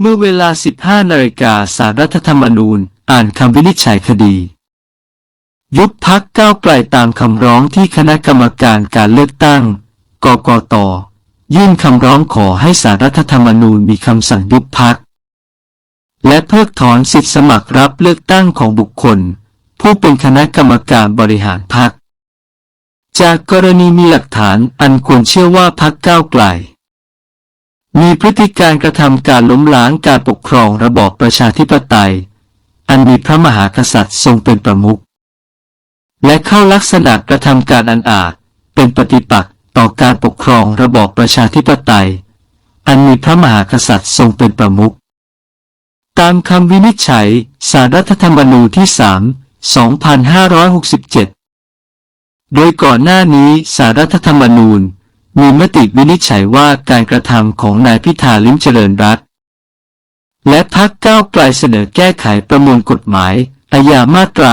เมื่อเวลา 15นาฬิกาสารรัฐธรรมนูญ อ่านคำวินิจฉัยคดี ยุบพักก้าวไกลตามคำร้องที่คณะกรรมการการเลือกตั้ง กกต ยื่นคำร้องขอให้สารรัฐธรรมนูญมีคำสั่งยุบพัก และเพิกถอนสิทธิสมัครรับเลือกตั้งของบุคคล ผู้เป็นคณะกรรมการบริหารพรรคจากกรณีมีหลักฐานอันควรเชื่อว่าพักก้าวไกล มีพฤติการกระทำการล้มล้างการปกครองระบอบประชาธิปไตย อันมีพระมหากษัตริย์ทรงเป็นประมุข และเข้าลักษณะกระทำการอันอาจ เป็นปฏิปักษ์ต่อการปกครองระบอบประชาธิปไตย อันมีพระมหากษัตริย์ทรงเป็นประมุข ตามคำวินิจฉัยสารรัฐธรรมนูญที่3 2567 โดยก่อนหน้านี้สารรัฐธรรมนูญ มีมติวินิจฉัยว่าการกระทำของนายพิธาลิ้มเจริญรัตและพักก้าวไกลเสนอแก้ไขประมวลกฎหมาย อาญามาตรา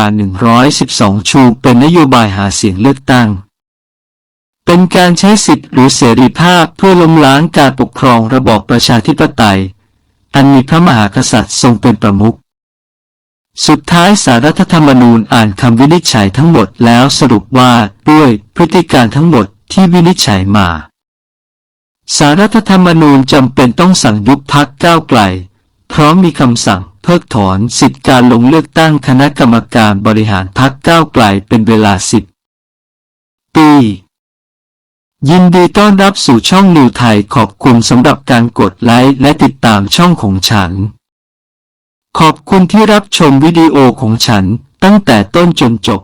112 ชูเป็นนโยบายหาเสียงเลือกตั้ง เป็นการใช้สิทธิหรือเสรีภาพเพื่อล้มล้างการปกครองระบอบประชาธิปไตย อันมีพระมหากษัตริย์ทรงเป็นประมุข สุดท้ายสารรัฐธรรมนูญอ่านคำวินิจฉัยทั้งหมดแล้วสรุปว่าด้วยพฤติการทั้งหมด ที่วินิจฉัยมา สารรัฐธรรมนูญจำเป็นต้องสั่งยุบพักก้าวไกล พร้อมมีคำสั่งเพิกถอนสิทธิการลงเลือกตั้งคณะกรรมการบริหารพักก้าวไกลเป็นเวลาสิบปียินดีต้อนรับสู่ช่องนิวไทยขอบคุณสำหรับการกดไลค์และติดตามช่องของฉัน ขอบคุณที่รับชมวิดีโอของฉันตั้งแต่ต้นจนจบ